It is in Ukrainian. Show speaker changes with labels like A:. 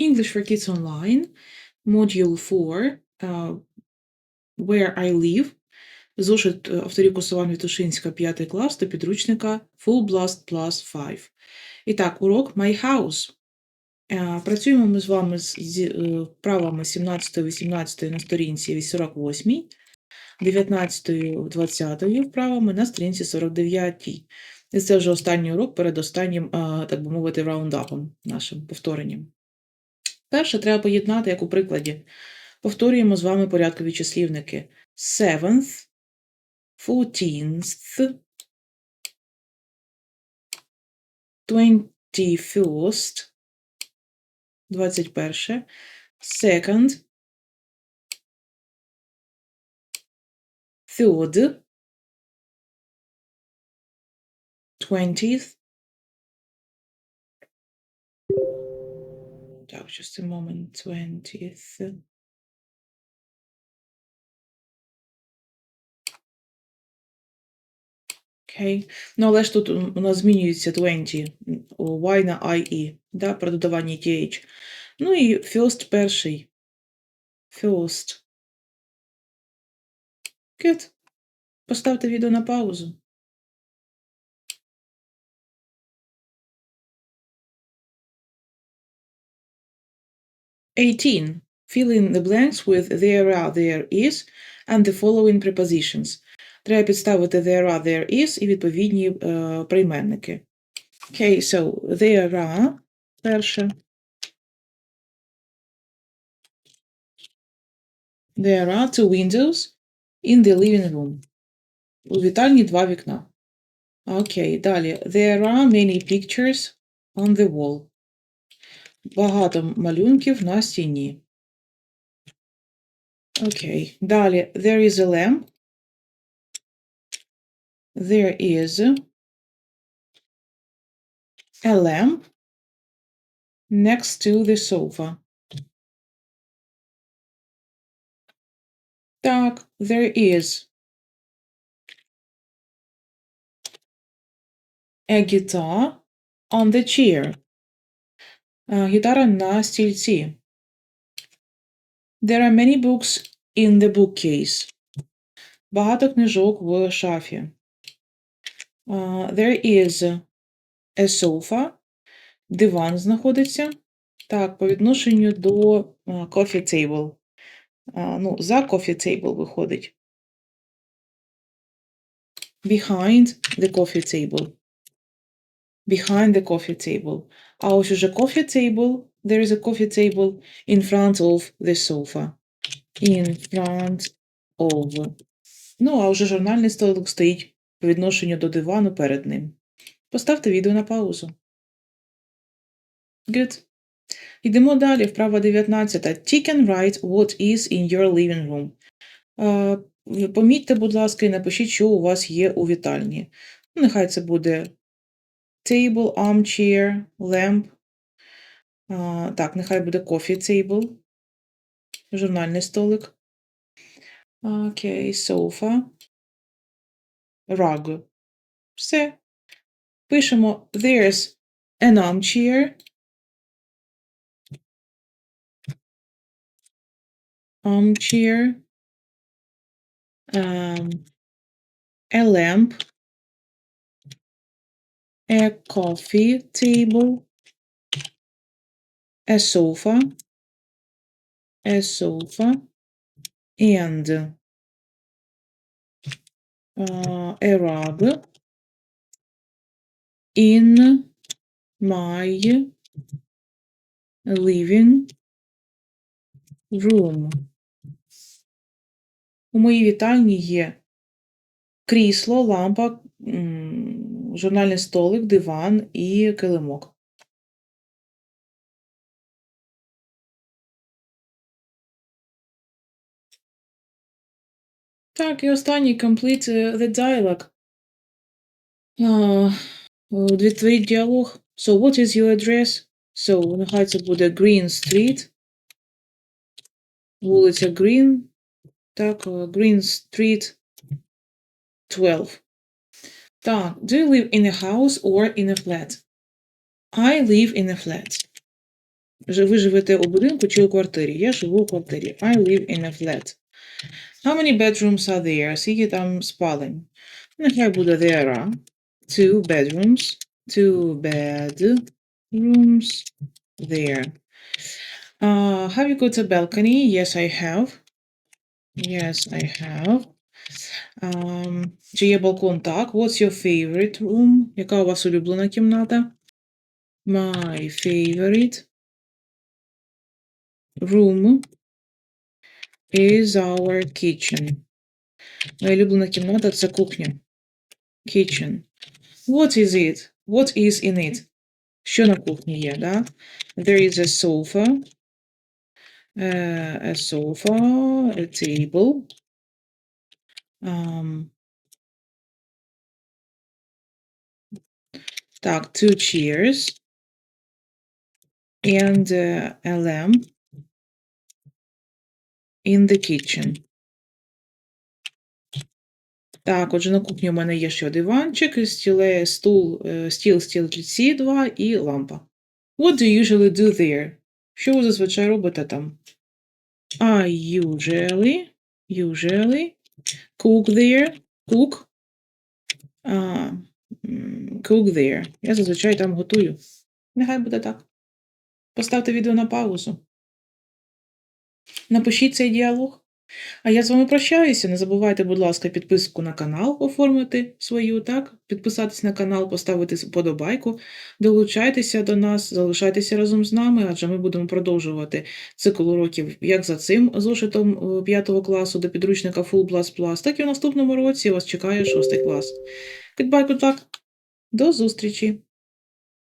A: English for Kids Online, Module 4, uh, Where I Live, зошит е, авторів Косован Вітушинська, 5 клас до підручника Full Blast Plus 5. І так, урок My House. Е, Працюємо ми з вами з е, вправами 17-18 на сторінці 48, 19-20 вправами на сторінці 49. І це вже останній урок перед останнім, е, так би мовити, раундапом нашим повторенням. Перше треба поєднати, як у прикладі. Повторюємо з вами порядкові числівники. Seventh, fourteenth, twenty-first, двадцять перше, second, third, twentieth. Так, just a moment, twentieth. Окей. Ну, але ж тут у нас змінюється 20, Y на IE, да, при додаванні TH. Ну і first перший. First. Good. Поставте відео на паузу. Eighteen. Fill in the blanks with there are, there is and the following prepositions. Треба підставити there are, there is і відповідні е, прийменники. Okay, so there are перше. There are two windows in the living room. У вітальні два вікна. Окей, далі. There are many pictures on the wall. Багато малюнків на стіні. Окей. Далі. There is a lamp. There is a lamp next to the sofa. Так, there is a guitar on the chair. Гітара на стільці. There are many books in the bookcase. Багато книжок в шафі. А, There is a sofa. Диван знаходиться. Так, по відношенню до coffee table. А, Ну, за coffee table виходить. Behind the coffee table. Behind the coffee table. А ось уже coffee table. There is a coffee table in front of the sofa. In front of. Ну, а вже журнальний столик стоїть по відношенню до дивану перед ним. Поставте відео на паузу. Good. Йдемо далі. Вправа 19. Tick and write what is in your living room. Помітьте, будь ласка, і напишіть, що у вас є у вітальні. Нехай це буде table, armchair, lamp. А, так, нехай буде coffee table. Журнальний столик. Окей, sofa. Rug. Все. Пишемо there's an armchair. Armchair. Um, a lamp. A coffee table. A sofa. A sofa. And uh, a rug in my living room. У моїй вітальні є крісло, лампа, журнальний столик, диван і килимок. Так, і останній complete uh, the dialogue. А, Відтворіть діалог. So, what is your address? So, нехай це буде Green Street. Вулиця Green. Так, е, Green Street 12. Так, do you live in a house or in a flat? I live in a flat. Жи- Ви живете у будинку чи у квартирі? Я живу у квартирі. I live in a flat. How many bedrooms are there? Скільки там спалень? Нехай буде there are two bedrooms. Two bedrooms there. Uh, have you got a balcony? Yes, I have. Yes, I have. Um, чи є балкон? Так. What's your favorite room? Яка у вас улюблена кімната? My favorite room is our kitchen. Моя улюблена кімната це кухня. Kitchen. What is it? What is in it? Що на кухні є, да? There is a sofa. uh, a sofa, a table. Um, так, two chairs. And uh, a lamp in the kitchen. Так, отже, на кухні у мене є ще диванчик, стіле, стул, е, стіл, стільці два і лампа. What do you usually do there? Що ви зазвичай робите там? I usually, usually cook there, cook, а, cook there. Я зазвичай там готую. Нехай буде так. Поставте відео на паузу. Напишіть цей діалог. А я з вами прощаюся. Не забувайте, будь ласка, підписку на канал оформити свою, так? Підписатись на канал, поставити вподобайку, долучайтеся до нас, залишайтеся разом з нами, адже ми будемо продовжувати цикл уроків як за цим зошитом 5 класу до підручника Full++, так і в наступному році вас чекає 6 клас. Goodbye, good luck. До зустрічі!